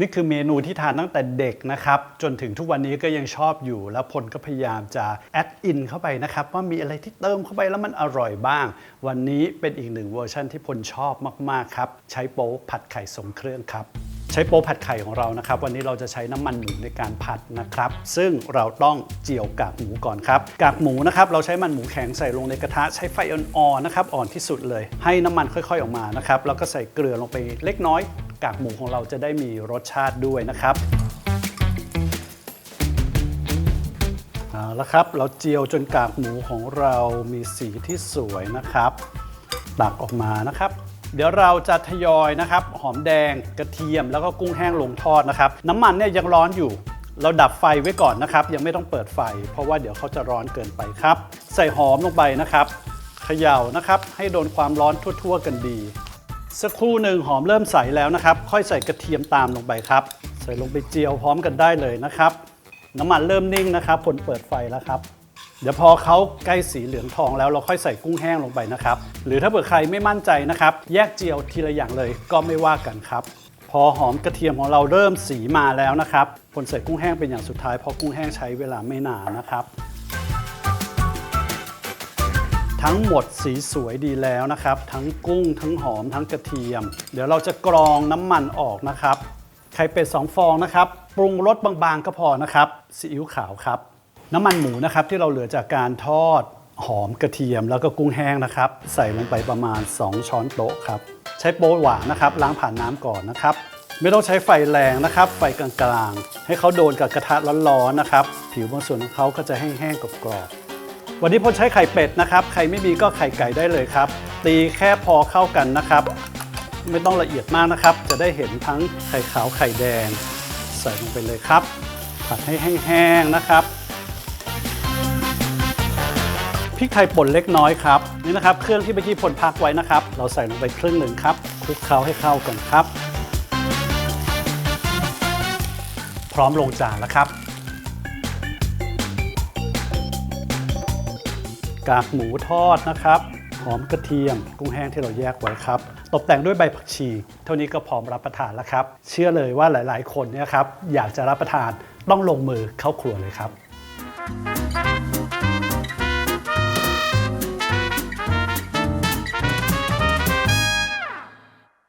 นี่คือเมนูที่ทานตั้งแต่เด็กนะครับ จนถึงทุกวันนี้ก็ยังชอบอยู่ แล้วพลก็พยายามจะแอดอินเข้าไปนะครับ ว่ามีอะไรที่เติมเข้าไปแล้วมันอร่อยบ้าง วันนี้เป็นอีกหนึ่งเวอร์ชันที่พลชอบมาก ๆ ครับ ใช้โป๊ผัดไข่ทรงเครื่องครับใช้โป๊ผัดไข่ของเรานะครับ วันนี้เราจะใช้น้ำมันหมูในการผัดนะครับ ซึ่งเราต้องเจียวกากหมูก่อนครับกากหมูนะครับเราใช้มันหมูแข็งใส่ลงในกระทะใช้ไฟอ่อนๆนะครับอ่อนที่สุดเลย ให้น้ำมันค่อย ๆออกมานะครับแล้วก็ใส่เกลือลงไปเล็กน้อย กากหมูของเราจะได้มีรสชาติด้วยนะครับเอาละครับเราเจียวจนกากหมูของเรามีสีที่สวยนะครับตักออกมานะครับ เดี๋ยวเราจะทยอยนะครับ หอมแดงกระเทียมแล้วก็กุ้งแห้งลงทอดนะครับ น้ำมันเนี่ยยังร้อนอยู่ เราดับไฟไว้ก่อนนะครับ ยังไม่ต้องเปิดไฟ เพราะว่าเดี๋ยวเขาจะร้อนเกินไปครับ ใส่หอมลงไปนะครับเขย่านะครับ ให้โดนความร้อนทั่ว ๆ กันดี สักครู่หนึ่งหอมเริ่มใสแล้วนะครับ ค่อยใส่กระเทียมตามลงไปครับ ใส่ลงไปเจียวพร้อมกันได้เลยนะครับ น้ำมันเริ่มนิ่งนะครับผลเปิดไฟแล้วครับ เดี๋ยวพอเขาใกล้สีเหลืองทองแล้วเราค่อยใส่กุ้งแห้งลงไปนะครับ หรือถ้าเผื่อใครไม่มั่นใจนะครับ แยกเจียวทีละอย่างเลยก็ไม่ว่ากันครับ พอหอมกระเทียมของเราเริ่มสีมาแล้วนะครับผลใส่กุ้งแห้งเป็นอย่างสุดท้ายเพราะกุ้งแห้งใช้เวลาไม่นานนะครับ ทั้งหมดสีสวยดีแล้วนะครับ ทั้งกุ้งทั้งหอมทั้งกระเทียม เดี๋ยวเราจะกรองน้ำมันออกนะครับไข่เป็ด2ฟองนะครับ ปรุงรสบางๆก็พอนะครับซีอิ๊วขาวครับ น้ำมันหมูนะครับที่เราเหลือจากการทอดหอมกระเทียมแล้วก็กุ้งแห้งนะครับ ใส่ลงไปประมาณ 2 ช้อนโต๊ะครับใช้โป๊หวานนะครับ ล้างผ่านน้ำก่อนนะครับ ไม่ต้องใช้ไฟแรงนะครับ ไฟกลางๆ ให้เขาโดนกับกระทะร้อนๆนะครับ ผิวบางส่วนของเขาก็จะแห้งๆกรอบๆ วันนี้พลใช้ไข่เป็ดนะครับ ใครไม่มีก็ไข่ไก่ได้เลยครับ ตีแค่พอเข้ากันนะครับ ไม่ต้องละเอียดมากนะครับ จะได้เห็นทั้งไข่ขาวไข่แดง ใส่ลงไปเลยครับ ผัดให้แห้งๆนะครับพริกไทยป่นเล็กน้อยครับนี่นะครับ เครื่องที่เมื่อกี้พลพักไว้นะครับ เราใส่ลงไปครึ่งหนึ่งครับคลุกเคล้าให้เข้ากันครับ พร้อมลงจานแล้วครับ กากหมูทอดนะครับ หอมกระเทียม กุ้งแห้งที่เราแยกไว้ครับ ตกแต่งด้วยใบผักชี เท่านี้ก็พร้อมรับประทานแล้วครับ เชื่อเลยว่าหลาย ๆ คนเนี่ยครับอยากจะรับประทานต้องลงมือเข้าครัวเลยครับ